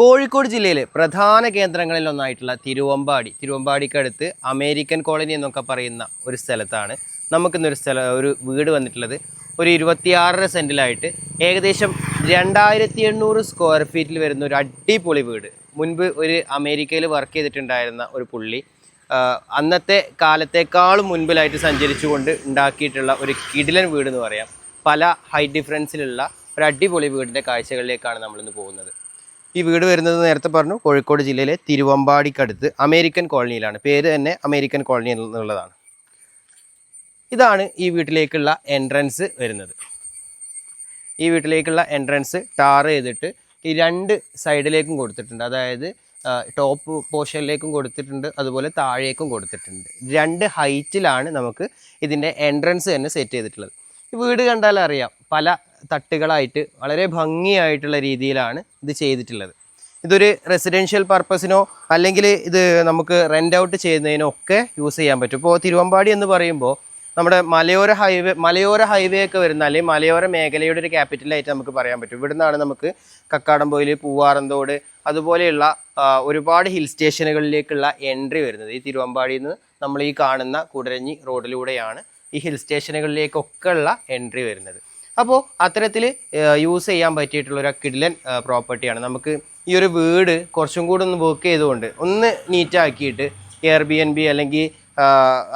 കോഴിക്കോട് ജില്ലയിലെ പ്രധാന കേന്ദ്രങ്ങളിൽ ഒന്നായിട്ടുള്ള തിരുവമ്പാടി. തിരുവമ്പാടിക്കടുത്ത് അമേരിക്കൻ കോളനി എന്നൊക്കെ പറയുന്ന ഒരു സ്ഥലത്താണ് നമുക്കിന്നൊരു സ്ഥലം ഒരു വീട് വന്നിട്ടുള്ളത്. ഒരു ഇരുപത്തിയാറര സെന്റിലായിട്ട് ഏകദേശം രണ്ടായിരത്തി എണ്ണൂറ് സ്ക്വയർ ഫീറ്റിൽ വരുന്ന ഒരു അടിപൊളി വീട്. മുൻപ് ഒരു അമേരിക്കയിൽ വർക്ക് ചെയ്തിട്ടുണ്ടായിരുന്ന ഒരു പുള്ളി അന്നത്തെ കാലത്തേക്കാളും മുൻപിലായിട്ട് സഞ്ചരിച്ചുകൊണ്ട് ഉണ്ടാക്കിയിട്ടുള്ള ഒരു കിടിലൻ വീട് എന്ന് പറയാം. പല ഹൈറ്റ് ഡിഫറൻസിലുള്ള ഒരു അടിപൊളി വീടിന്റെ കാഴ്ചകളിലേക്കാണ് നമ്മളിന്ന് പോകുന്നത്. ഈ വീട് വരുന്നത് നേരത്തെ പറഞ്ഞു കോഴിക്കോട് ജില്ലയിലെ തിരുവമ്പാടിക്കടുത്ത് അമേരിക്കൻ കോളനിയിലാണ്. പേര് തന്നെ അമേരിക്കൻ കോളനി എന്നുള്ളതാണ്. ഇതാണ് ഈ വീട്ടിലേക്കുള്ള എൻട്രൻസ് വരുന്നത്. ഈ വീട്ടിലേക്കുള്ള എൻട്രൻസ് ടാർ ചെയ്തിട്ട് ഈ രണ്ട് സൈഡിലേക്കും കൊടുത്തിട്ടുണ്ട്. അതായത് ടോപ്പ് പോർഷനിലേക്കും കൊടുത്തിട്ടുണ്ട് അതുപോലെ താഴേക്കും കൊടുത്തിട്ടുണ്ട്. രണ്ട് ഹൈറ്റിലാണ് നമുക്ക് ഇതിന്റെ എൻട്രൻസ് തന്നെ സെറ്റ് ചെയ്തിട്ടുള്ളത്. വീട് കണ്ടാൽ അറിയാം പല തട്ടുകളായിട്ട് വളരെ ഭംഗിയായിട്ടുള്ള രീതിയിലാണ് ഇത് ചെയ്തിട്ടുള്ളത്. ഇതൊരു റെസിഡൻഷ്യൽ പർപ്പസിനോ അല്ലെങ്കിൽ ഇത് നമുക്ക് റെന്റ് ഔട്ട് ചെയ്യുന്നതിനോ ഒക്കെ യൂസ് ചെയ്യാൻ പറ്റും. ഇപ്പോൾ തിരുവമ്പാടി എന്ന് പറയുമ്പോൾ നമ്മുടെ മലയോര ഹൈവേ മലയോര ഹൈവേ ഒക്കെ വരുന്ന അല്ലെങ്കിൽ മലയോര മേഖലയുടെ ഒരു ക്യാപിറ്റലായിട്ട് നമുക്ക് പറയാൻ പറ്റും. ഇവിടുന്നാണ് നമുക്ക് കക്കാടംപൊയിൽ പൂവാറന്തോട് അതുപോലെയുള്ള ഒരുപാട് ഹിൽ സ്റ്റേഷനുകളിലേക്കുള്ള എൻട്രി വരുന്നത്. ഈ തിരുവമ്പാടിയിൽ നിന്ന് നമ്മൾ ഈ കാണുന്ന കുടരഞ്ഞി റോഡിലൂടെയാണ് ഈ ഹിൽ സ്റ്റേഷനുകളിലേക്കൊക്കെ ഉള്ള എൻട്രി വരുന്നത്. അപ്പോൾ അത്തരത്തിൽ യൂസ് ചെയ്യാൻ പറ്റിയിട്ടുള്ള ഒരു കിഡിലൻ പ്രോപ്പർട്ടിയാണ് നമുക്ക് ഈ ഒരു വീട് കുറച്ചും കൂടെ ഒന്ന് വർക്ക് ചെയ്തുകൊണ്ട് ഒന്ന് നീറ്റാക്കിയിട്ട് എയർ ബി എൻ ബി അല്ലെങ്കിൽ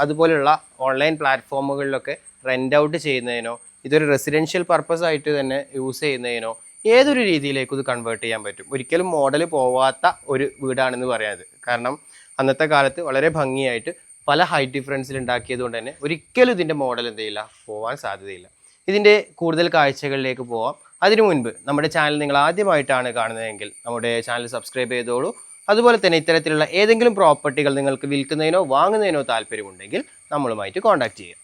അതുപോലെയുള്ള ഓൺലൈൻ പ്ലാറ്റ്ഫോമുകളിലൊക്കെ റെന്റ് ഔട്ട് ചെയ്യുന്നതിനോ ഇതൊരു റെസിഡൻഷ്യൽ പർപ്പസ് ആയിട്ട് തന്നെ യൂസ് ചെയ്യുന്നതിനോ ഏതൊരു രീതിയിലേക്കും ഇത് കൺവേർട്ട് ചെയ്യാൻ പറ്റും. ഒരിക്കലും മോഡൽ പോവാത്ത ഒരു വീടാണെന്ന് പറയാത് കാരണം അന്നത്തെ കാലത്ത് വളരെ ഭംഗിയായിട്ട് പല ഹൈറ്റ് ഡിഫറൻസിൽ ഉണ്ടാക്കിയത് കൊണ്ട് തന്നെ ഒരിക്കലും ഇതിന്റെ മോഡൽ എന്ത് ചെയ്യില്ല പോകാൻ സാധ്യതയില്ല. ഇതിന്റെ കൂടുതൽ കാഴ്ചകളിലേക്ക് പോവാം. അതിനു മുൻപ് നമ്മുടെ ചാനൽ നിങ്ങൾ ആദ്യമായിട്ടാണ് കാണുന്നതെങ്കിൽ നമ്മുടെ ചാനൽ സബ്സ്ക്രൈബ് ചെയ്തോളൂ. അതുപോലെ തന്നെ ഇത്തരത്തിലുള്ള ഏതെങ്കിലും പ്രോപ്പർട്ടികൾ നിങ്ങൾക്ക് വിൽക്കുന്നതിനോ വാങ്ങുന്നതിനോ താല്പര്യമുണ്ടെങ്കിൽ നമ്മളുമായിട്ട് കോൺടാക്ട് ചെയ്യുക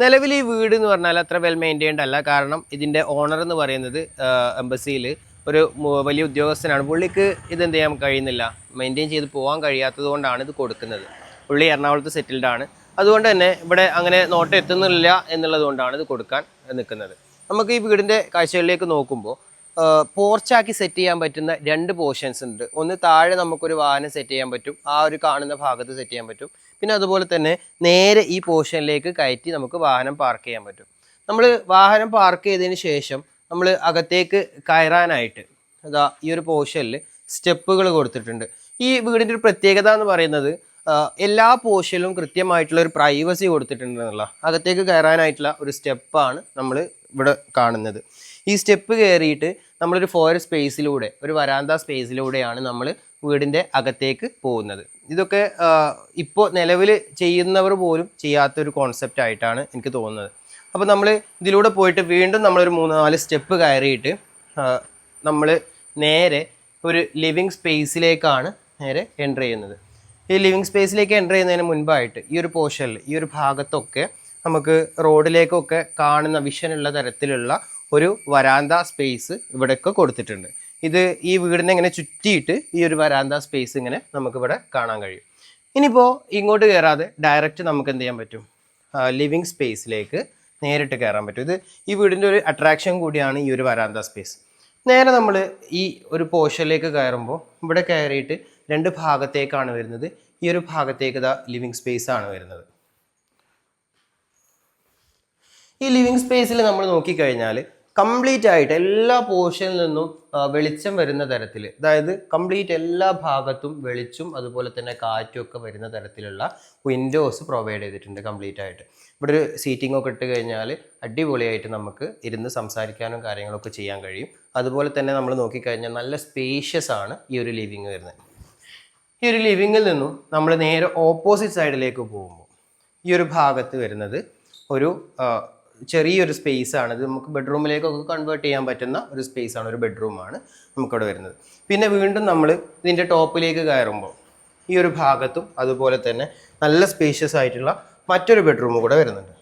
നിലവിൽ ഈ വീട് എന്ന് പറഞ്ഞാൽ അത്ര വെൽ മെയിന്റൈൻഡ് അല്ല. കാരണം ഇതിന്റെ ഓണർ എന്ന് പറയുന്നത് എംബസിയിൽ ഒരു വലിയ ഉദ്യോഗസ്ഥനാണ്. പുള്ളിക്ക് ഇതെന്ത് ചെയ്യാൻ കഴിയുന്നില്ല. മെയിന്റെയിൻ ചെയ്ത് പോകാൻ കഴിയാത്തത് കൊണ്ടാണ് ഇത് കൊടുക്കുന്നത്. പുള്ളി എറണാകുളത്ത് സെറ്റിൽഡാണ് അതുകൊണ്ട് തന്നെ ഇവിടെ അങ്ങനെ നോട്ടം എത്തുന്നില്ല എന്നുള്ളത് കൊണ്ടാണ് ഇത് കൊടുക്കാൻ നിൽക്കുന്നത്. നമുക്ക് ഈ വീടിന്റെ കാഴ്ചകളിലേക്ക് നോക്കുമ്പോൾ പോർച്ചാക്കി സെറ്റ് ചെയ്യാൻ പറ്റുന്ന രണ്ട് പോർഷൻസ് ഉണ്ട്. ഒന്ന് താഴെ നമുക്കൊരു വാഹനം സെറ്റ് ചെയ്യാൻ പറ്റും ആ ഒരു കാണുന്ന ഭാഗത്ത് സെറ്റ് ചെയ്യാൻ പറ്റും. പിന്നെ അതുപോലെ തന്നെ നേരെ ഈ പോർഷനിലേക്ക് കയറ്റി നമുക്ക് വാഹനം പാർക്ക് ചെയ്യാൻ പറ്റും. നമ്മൾ വാഹനം പാർക്ക് ചെയ്തതിന് ശേഷം നമ്മൾ അകത്തേക്ക് കയറാനായിട്ട് അതാ ഈ ഒരു പോർഷനിൽ സ്റ്റെപ്പുകൾ കൊടുത്തിട്ടുണ്ട്. ഈ വീടിന്റെ ഒരു പ്രത്യേകത എന്ന് പറയുന്നത് എല്ലാ പോർഷനിലും കൃത്യമായിട്ടുള്ള ഒരു പ്രൈവസി കൊടുത്തിട്ടുണ്ട് എന്നുള്ള അകത്തേക്ക് കയറാനായിട്ടുള്ള ഒരു സ്റ്റെപ്പാണ് നമ്മൾ ഇവിടെ കാണുന്നത്. ഈ സ്റ്റെപ്പ് കയറിയിട്ട് നമ്മളൊരു ഫോയർ സ്പേസിലൂടെ ഒരു വരാന്ത സ്പേസിലൂടെയാണ് നമ്മൾ വീടിന്റെ അകത്തേക്ക് പോകുന്നത്. ഇതൊക്കെ ഇപ്പോൾ നിലവിൽ ചെയ്യുന്നവർ പോലും ചെയ്യാത്തൊരു കോൺസെപ്റ്റ് ആയിട്ടാണ് എനിക്ക് തോന്നുന്നത്. അപ്പോൾ നമ്മൾ ഇതിലൂടെ പോയിട്ട് വീണ്ടും നമ്മളൊരു മൂന്ന് നാല് സ്റ്റെപ്പ് കയറിയിട്ട് നമ്മൾ നേരെ ഒരു ലിവിങ് സ്പേസിലേക്കാണ് നേരെ എന്റർ ചെയ്യുന്നത്. ഈ ലിവിങ് സ്പേസിലേക്ക് എന്റർ ചെയ്യുന്നതിന് മുൻപായിട്ട് ഈ ഒരു പോർഷനിൽ ഈ ഒരു ഭാഗത്തൊക്കെ നമുക്ക് റോഡിലേക്കൊക്കെ കാണുന്ന വിഷനുള്ള തരത്തിലുള്ള ഒരു വരാന്ത സ്പേസ് ഇവിടെയൊക്കെ കൊടുത്തിട്ടുണ്ട്. ഇത് ഈ വീടിനെ ഇങ്ങനെ ചുറ്റിയിട്ട് ഈ ഒരു വരാന്ത സ്പേസ് ഇങ്ങനെ നമുക്കിവിടെ കാണാൻ കഴിയും. ഇനിയിപ്പോൾ ഇങ്ങോട്ട് കയറാതെ ഡയറക്റ്റ് നമുക്ക് എന്ത് ചെയ്യാൻ പറ്റും? ലിവിങ് സ്പേസിലേക്ക് നേരിട്ട് കയറാൻ പറ്റും. ഇത് ഈ വീടിന്റെ ഒരു അട്രാക്ഷൻ കൂടിയാണ് ഈ ഒരു വരാന്ത സ്പേസ് നേരെ നമ്മൾ ഈ ഒരു പോർഷനിലേക്ക് കയറുമ്പോൾ ഇവിടെ കയറിയിട്ട് രണ്ട് ഭാഗത്തേക്കാണ് വരുന്നത്. ഈ ഒരു ഭാഗത്തേക്ക് ദ ലിവിങ് സ്പേസ് ആണ് വരുന്നത്. ഈ ലിവിങ് സ്പേസിൽ നമ്മൾ നോക്കിക്കഴിഞ്ഞാൽ കംപ്ലീറ്റ് ആയിട്ട് എല്ലാ പോർഷനിൽ നിന്നും വെളിച്ചം വരുന്ന തരത്തിൽ അതായത് കംപ്ലീറ്റ് എല്ലാ ഭാഗത്തും വെളിച്ചും അതുപോലെ തന്നെ കാറ്റും ഒക്കെ വരുന്ന തരത്തിലുള്ള വിൻഡോസ് പ്രൊവൈഡ് ചെയ്തിട്ടുണ്ട് കംപ്ലീറ്റ് ആയിട്ട്. ഇവിടെ ഒരു സീറ്റിംഗ് ഒക്കെ ഇട്ട് കഴിഞ്ഞാൽ അടിപൊളിയായിട്ട് നമുക്ക് ഇരുന്ന് സംസാരിക്കാനും കാര്യങ്ങളൊക്കെ ചെയ്യാൻ കഴിയും. അതുപോലെ തന്നെ നമ്മൾ നോക്കിക്കഴിഞ്ഞാൽ നല്ല സ്പേഷ്യസ് ആണ് ഈ ഒരു ലിവിങ് വരുന്നത്. ഈ ഒരു ലിവിങ്ങിൽ നിന്നും നമ്മൾ നേരെ ഓപ്പോസിറ്റ് സൈഡിലേക്ക് പോകുമ്പോൾ ഈ ഒരു ഭാഗത്ത് വരുന്നത് ഒരു ചെറിയൊരു സ്പേസ് ആണ്. ഇത് നമുക്ക് ബെഡ്റൂമിലേക്കൊക്കെ കൺവേർട്ട് ചെയ്യാൻ പറ്റുന്ന ഒരു സ്പേസ് ആണ് ഒരു ബെഡ്റൂമാണ് നമുക്കവിടെ വരുന്നത്. പിന്നെ വീണ്ടും നമ്മൾ ഇതിന്റെ ടോപ്പിലേക്ക് കയറുമ്പോൾ ഈ ഒരു ഭാഗത്തും അതുപോലെ തന്നെ നല്ല സ്പേഷ്യസ് ആയിട്ടുള്ള മറ്റൊരു ബെഡ്റൂം കൂടെ വരുന്നുണ്ട്.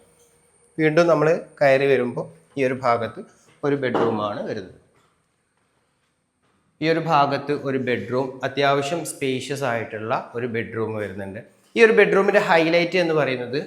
വീണ്ടും നമ്മൾ കയറി വരുമ്പോൾ ഈ ഒരു ഭാഗത്ത് ഒരു ബെഡ്റൂമാണ് വരുന്നത്. ഈ ഒരു ഭാഗത്ത് ഒരു ബെഡ്റൂം അത്യാവശ്യം സ്പേഷ്യസ് ആയിട്ടുള്ള ഒരു ബെഡ്റൂം വരുന്നുണ്ട്. ഈ ഒരു ബെഡ്റൂമിന്റെ ഹൈലൈറ്റ് എന്ന് പറയുന്നത്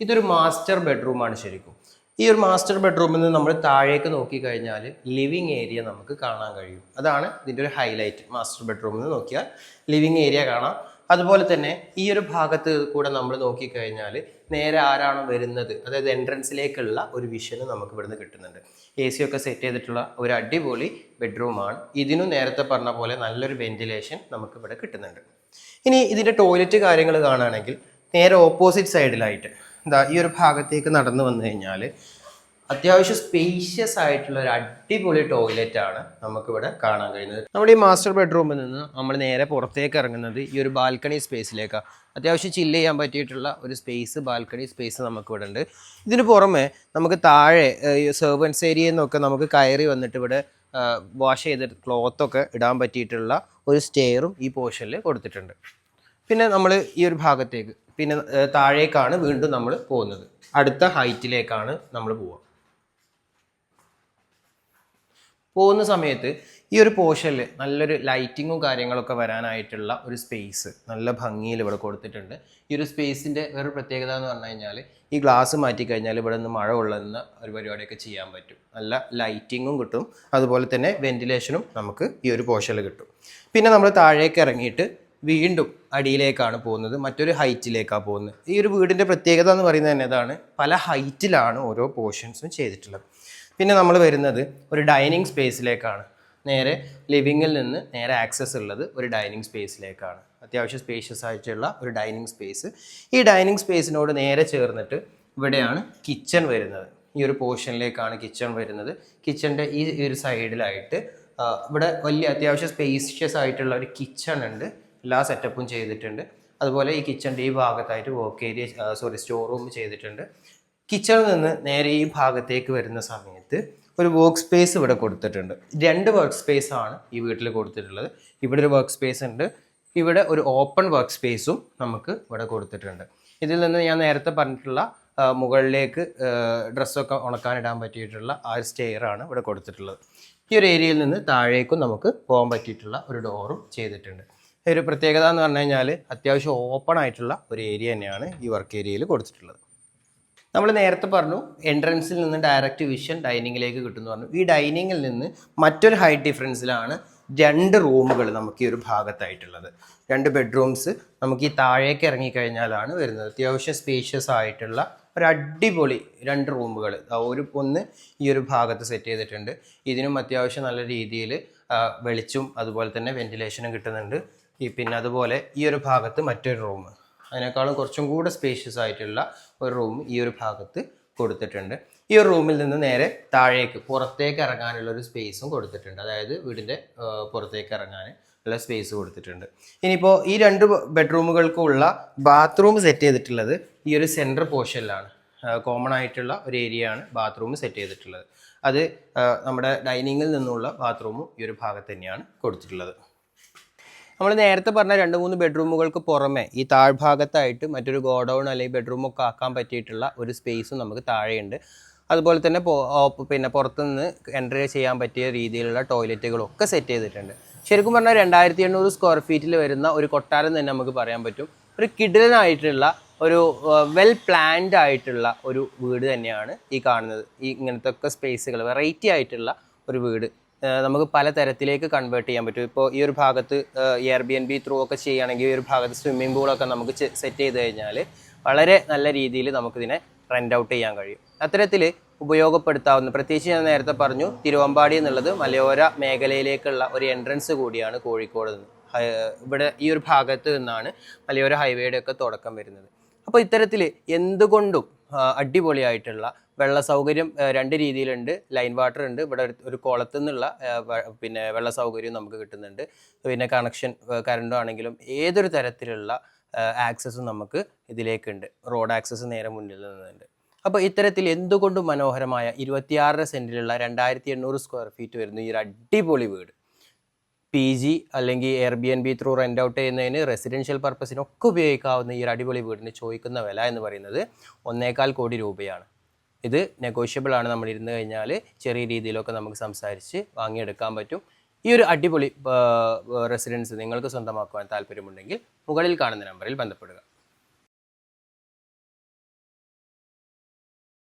ഇതൊരു മാസ്റ്റർ ബെഡ്റൂമാണ് ശരിക്കും. ഈ ഒരു മാസ്റ്റർ ബെഡ്റൂമിൽ നിന്ന് നമ്മൾ താഴേക്ക് നോക്കിക്കഴിഞ്ഞാൽ ലിവിങ് ഏരിയ നമുക്ക് കാണാൻ കഴിയും. അതാണ് ഇതിന്റെ ഒരു ഹൈലൈറ്റ് മാസ്റ്റർ ബെഡ്റൂമിൽ നിന്ന് നോക്കിയാൽ ലിവിങ് ഏരിയ കാണാം. അതുപോലെ തന്നെ ഈ ഒരു ഭാഗത്ത് കൂടെ നമ്മൾ നോക്കിക്കഴിഞ്ഞാൽ നേരെ ആരാണോ വരുന്നത്? അതായത് എൻട്രൻസിലേക്കുള്ള ഒരു വിഷന് നമുക്ക് ഇവിടുന്ന് കിട്ടുന്നുണ്ട്. എ സി ഒക്കെ സെറ്റ് ചെയ്തിട്ടുള്ള ഒരു അടിപൊളി ബെഡ്റൂമാണ് ഇതിനും നേരത്തെ പറഞ്ഞ പോലെ നല്ലൊരു വെന്റിലേഷൻ നമുക്ക് ഇവിടെ കിട്ടുന്നുണ്ട്. ഇനി ഇതിന്റെ ടോയ്ലറ്റ് കാര്യങ്ങൾ കാണുകയാണെങ്കിൽ നേരെ ഓപ്പോസിറ്റ് സൈഡിലായിട്ട് എന്താ ഈ ഒരു ഭാഗത്തേക്ക് നടന്നു വന്നു കഴിഞ്ഞാൽ അത്യാവശ്യം സ്പേഷ്യസ് ആയിട്ടുള്ള ഒരു അടിപൊളി ടോയ്ലറ്റ് ആണ് നമുക്ക് ഇവിടെ കാണാൻ കഴിയുന്നത്. നമ്മുടെ ഈ മാസ്റ്റർ ബെഡ്റൂമിൽ നിന്ന് നമ്മൾ നേരെ പുറത്തേക്ക് ഇറങ്ങുന്നത് ഈ ഒരു ബാൽക്കണി സ്പേസിലേക്കാണ് അത്യാവശ്യം ചില്ല് ചെയ്യാൻ പറ്റിയിട്ടുള്ള ഒരു സ്പേസ് ബാൽക്കണി സ്പേസ് നമുക്ക് ഇവിടെ ഉണ്ട്. ഇതിന് പുറമെ നമുക്ക് താഴെ സെർവൻസ് ഏരിയയിൽ നിന്നൊക്കെ നമുക്ക് കയറി വന്നിട്ട് ഇവിടെ വാഷ് ചെയ്ത ക്ലോത്തൊക്കെ ഇടാൻ പറ്റിയിട്ടുള്ള ഒരു സ്റ്റെയറും ഈ പോർഷനിൽ കൊടുത്തിട്ടുണ്ട്. പിന്നെ നമ്മൾ ഈ ഒരു ഭാഗത്തേക്ക് പിന്നെ താഴേക്കാണ് വീണ്ടും നമ്മൾ പോകുന്നത്. അടുത്ത ഹൈറ്റിലേക്കാണ് നമ്മൾ പോവുക. പോകുന്ന സമയത്ത് ഈ ഒരു പോർഷനിൽ നല്ലൊരു ലൈറ്റിങ്ങും കാര്യങ്ങളൊക്കെ വരാനായിട്ടുള്ള ഒരു സ്പേസ് നല്ല ഭംഗിയിൽ ഇവിടെ കൊടുത്തിട്ടുണ്ട്. ഈ ഒരു സ്പേസിന്റെ വേറൊരു പ്രത്യേകത എന്ന് പറഞ്ഞു കഴിഞ്ഞാൽ ഈ ഗ്ലാസ് മാറ്റി കഴിഞ്ഞാൽ ഇവിടെ നിന്ന് മഴ കൊള്ളുന്ന ഒരു പരിപാടിയൊക്കെ ചെയ്യാൻ പറ്റും. നല്ല ലൈറ്റിങ്ങും കിട്ടും. അതുപോലെ തന്നെ വെന്റിലേഷനും നമുക്ക് ഈ ഒരു പോർഷനിൽ കിട്ടും. പിന്നെ നമ്മൾ താഴേക്ക് ഇറങ്ങിയിട്ട് വീണ്ടും അടിയിലേക്കാണ് പോകുന്നത്. മറ്റൊരു ഹൈറ്റിലേക്കാണ് പോകുന്നത്. ഈ ഒരു വീടിന്റെ പ്രത്യേകത എന്ന് പറയുന്നത് തന്നെ ഇതാണ്. പല ഹൈറ്റിലാണ് ഓരോ പോർഷൻസും ചെയ്തിട്ടുള്ളത്. പിന്നെ നമ്മൾ വരുന്നത് ഒരു ഡൈനിങ് സ്പേസിലേക്കാണ് നേരെ ലിവിങ്ങിൽ നിന്ന് നേരെ ആക്സസ് ഉള്ളത് ഒരു ഡൈനിങ് സ്പേസിലേക്കാണ് അത്യാവശ്യം സ്പേഷ്യസ് ആയിട്ടുള്ള ഒരു ഡൈനിങ് സ്പേസ് ഈ ഡൈനിങ് സ്പേസിനോട് നേരെ ചേർന്നിട്ട് ഇവിടെയാണ് കിച്ചൺ വരുന്നത്. ഈ ഒരു പോർഷനിലേക്കാണ് കിച്ചൺ വരുന്നത്. കിച്ചന്റെ ഈ ഒരു സൈഡിലായിട്ട് ഇവിടെ വലിയ അത്യാവശ്യം സ്പേഷ്യസ് ആയിട്ടുള്ള ഒരു കിച്ചൺ ഉണ്ട്. എല്ലാ സെറ്റപ്പും ചെയ്തിട്ടുണ്ട്. അതുപോലെ ഈ കിച്ചന്റെ ഈ ഭാഗത്തായിട്ട് work area sorry store room ചെയ്തിട്ടുണ്ട്. കിച്ചണിൽ നിന്ന് നേരെ ഈ ഭാഗത്തേക്ക് വരുന്ന സമയത്ത് ഒരു വർക്ക് സ്പേസ് ഇവിടെ കൊടുത്തിട്ടുണ്ട്. രണ്ട് വർക്ക് സ്പേസ് ആണ് ഈ വീട്ടിൽ കൊടുത്തിട്ടുള്ളത്. ഇവിടെ ഒരു വർക്ക് സ്പേസ് ഉണ്ട്. ഇവിടെ ഒരു ഓപ്പൺ വർക്ക് സ്പേസും നമുക്ക് ഇവിടെ കൊടുത്തിട്ടുണ്ട്. ഇതിൽ നിന്ന് ഞാൻ നേരത്തെ പറഞ്ഞിട്ടുള്ള മുകളിലേക്ക് ഡ്രസ്സൊക്കെ ഉണക്കാനിടാൻ പറ്റിയിട്ടുള്ള ആ ഒരു സ്റ്റെയറാണ് ഇവിടെ കൊടുത്തിട്ടുള്ളത്. ഈ ഒരു ഏരിയയിൽ നിന്ന് താഴേക്കും നമുക്ക് പോകാൻ പറ്റിയിട്ടുള്ള ഒരു ഡോറും ചെയ്തിട്ടുണ്ട്. ഒരു പ്രത്യേകത എന്ന് പറഞ്ഞു കഴിഞ്ഞാൽ അത്യാവശ്യം ഓപ്പൺ ആയിട്ടുള്ള ഒരു ഏരിയ തന്നെയാണ് ഈ വർക്ക് ഏരിയയിൽ കൊടുത്തിട്ടുള്ളത്. നമ്മൾ നേരത്തെ പറഞ്ഞു എൻട്രൻസിൽ നിന്ന് ഡയറക്റ്റ് വിഷൻ ഡൈനിങ്ങിലേക്ക് കിട്ടുമെന്ന് പറഞ്ഞു. ഈ ഡൈനിങ്ങിൽ നിന്ന് മറ്റൊരു ഹൈറ്റ് ഡിഫറൻസിലാണ് രണ്ട് റൂമുകൾ നമുക്ക് ഈ ഒരു ഭാഗത്തായിട്ടുള്ളത്. രണ്ട് ബെഡ്റൂംസ് നമുക്ക് ഈ താഴേക്ക് ഇറങ്ങിക്കഴിഞ്ഞാലാണ് വരുന്നത്. അത്യാവശ്യം സ്പേഷ്യസ് ആയിട്ടുള്ള ഒരു അടിപൊളി രണ്ട് റൂമുകൾ ഒരു ഒന്ന് ഈ ഒരു ഭാഗത്ത് സെറ്റ് ചെയ്തിട്ടുണ്ട്. ഇതിനും അത്യാവശ്യം നല്ല രീതിയിൽ വെളിച്ചും അതുപോലെ തന്നെ വെന്റിലേഷനും കിട്ടുന്നുണ്ട്. ഈ പിന്നെ അതുപോലെ ഈ ഒരു ഭാഗത്ത് മറ്റൊരു റൂം അതിനേക്കാളും കുറച്ചും കൂടെ സ്പേഷ്യസ് ആയിട്ടുള്ള ഒരു റൂം ഈ ഒരു ഭാഗത്ത് കൊടുത്തിട്ടുണ്ട്. ഈ ഒരു റൂമിൽ നിന്ന് നേരെ താഴേക്ക് പുറത്തേക്ക് ഇറങ്ങാനുള്ള ഒരു സ്പേസും കൊടുത്തിട്ടുണ്ട്. അതായത് വീടിന്റെ പുറത്തേക്ക് ഇറങ്ങാൻ ഉള്ള സ്പേസ് കൊടുത്തിട്ടുണ്ട്. ഇനിയിപ്പോൾ ഈ രണ്ട് ബെഡ്റൂമുകൾക്കുള്ള ബാത്റൂം സെറ്റ് ചെയ്തിട്ടുള്ളത് ഈ ഒരു സെന്റർ പോർഷനിലാണ് കോമൺ ആയിട്ടുള്ള ഒരു ഏരിയ ആണ് ബാത്റൂം സെറ്റ് ചെയ്തിട്ടുള്ളത്. അത് നമ്മുടെ ഡൈനിങ്ങിൽ നിന്നുള്ള ബാത്റൂമും ഈ ഒരു ഭാഗത്ത് തന്നെയാണ് കൊടുത്തിട്ടുള്ളത്. നമ്മൾ നേരത്തെ പറഞ്ഞ രണ്ട് മൂന്ന് ബെഡ്റൂമുകൾക്ക് പുറമെ ഈ താഴ്ഭാഗത്തായിട്ട് മറ്റൊരു ഗോഡൗൺ അല്ലെങ്കിൽ ബെഡ്റൂമൊക്കെ ആക്കാൻ പറ്റിയിട്ടുള്ള ഒരു സ്പേസും നമുക്ക് താഴെയുണ്ട്. അതുപോലെ തന്നെ പിന്നെ പുറത്തുനിന്ന് എൻട്രി ചെയ്യാൻ പറ്റിയ രീതിയിലുള്ള ടോയ്ലറ്റുകളൊക്കെ സെറ്റ് ചെയ്തിട്ടുണ്ട്. ശരിക്കും പറഞ്ഞാൽ രണ്ടായിരത്തി എണ്ണൂറ് സ്ക്വയർ ഫീറ്റിൽ വരുന്ന ഒരു കൊട്ടാരം തന്നെ നമുക്ക് പറയാൻ പറ്റും. ഒരു കിടിലനായിട്ടുള്ള ഒരു വെൽ പ്ലാൻഡ് ആയിട്ടുള്ള ഒരു വീട് തന്നെയാണ് ഈ കാണുന്നത്. ഈ ഇങ്ങനത്തെ ഒക്കെ സ്പേസുകൾ വെറൈറ്റി ആയിട്ടുള്ള ഒരു വീട് നമുക്ക് പല തരത്തിലേക്ക് കൺവേർട്ട് ചെയ്യാൻ പറ്റും. ഇപ്പോൾ ഈ ഒരു ഭാഗത്ത് Airbnb through ഒക്കെ ചെയ്യുകയാണെങ്കിൽ ഈ ഒരു ഭാഗത്ത് സ്വിമ്മിംഗ് പൂളൊക്കെ നമുക്ക് സെറ്റ് ചെയ്ത് കഴിഞ്ഞാൽ വളരെ നല്ല രീതിയിൽ നമുക്കിതിനെ റെന്റ് ഔട്ട് ചെയ്യാൻ കഴിയും. അത്തരത്തിൽ ഉപയോഗപ്പെടുത്താവുന്ന പ്രത്യേകിച്ച് ഞാൻ നേരത്തെ പറഞ്ഞു തിരുവമ്പാടി എന്നുള്ളത് മലയോര മേഖലയിലേക്കുള്ള ഒരു എൻട്രൻസ് കൂടിയാണ് കോഴിക്കോട് നിന്ന്. ഇവിടെ ഈ ഒരു ഭാഗത്ത് നിന്നാണ് മലയോര ഹൈവേയുടെ ഒക്കെ തുടക്കം വരുന്നത്. അപ്പോൾ ഇത്തരത്തിൽ എന്തുകൊണ്ടും അടിപൊളിയായിട്ടുള്ള വെള്ള സൗകര്യം രണ്ട് രീതിയിലുണ്ട്. ലൈൻ വാട്ടർ ഉണ്ട്. ഇവിടെ ഒരു- കുളത്തു നിന്നുള്ള പിന്നെ വെള്ള സൗകര്യം നമുക്ക് കിട്ടുന്നുണ്ട്. പിന്നെ കണക്ഷൻ കറണ്ടോ ആണെങ്കിലും ഏതൊരു തരത്തിലുള്ള ആക്സസും നമുക്ക് ഇതിലേക്കുണ്ട്. റോഡ് ആക്സസ് നേരെ മുന്നിൽ നിന്നുണ്ട്. അപ്പോൾ ഇത്തരത്തിൽ എന്തുകൊണ്ടും മനോഹരമായ ഇരുപത്തിയാറര സെന്റിലുള്ള രണ്ടായിരത്തി എണ്ണൂറ് സ്ക്വയർ ഫീറ്റ് വരുന്ന ഈ ഒരു അടിപൊളി വീട്? പി ജി അല്ലെങ്കിൽ Airbnb through rent out ചെയ്യുന്നതിന് റെസിഡൻഷ്യൽ പർപ്പസിനൊക്കെ ഉപയോഗിക്കാവുന്ന ഈ ഒരു അടിപൊളി വീടിന് ചോദിക്കുന്ന വില എന്ന് പറയുന്നത് ഒന്നേകാൽ കോടി രൂപയാണ്. ഇത് നെഗോഷ്യബിൾ ആണ് നമ്മൾ ഇരുന്ന് കഴിഞ്ഞാൽ ചെറിയ രീതിയിലൊക്കെ നമുക്ക് സംസാരിച്ച് വാങ്ങിയെടുക്കാൻ പറ്റും. ഈ ഒരു അടിപൊളി റെസിഡൻസ് നിങ്ങൾക്ക് സ്വന്തമാക്കുവാൻ താല്പര്യമുണ്ടെങ്കിൽ മുകളിൽ കാണുന്ന നമ്പറിൽ ബന്ധപ്പെടുക.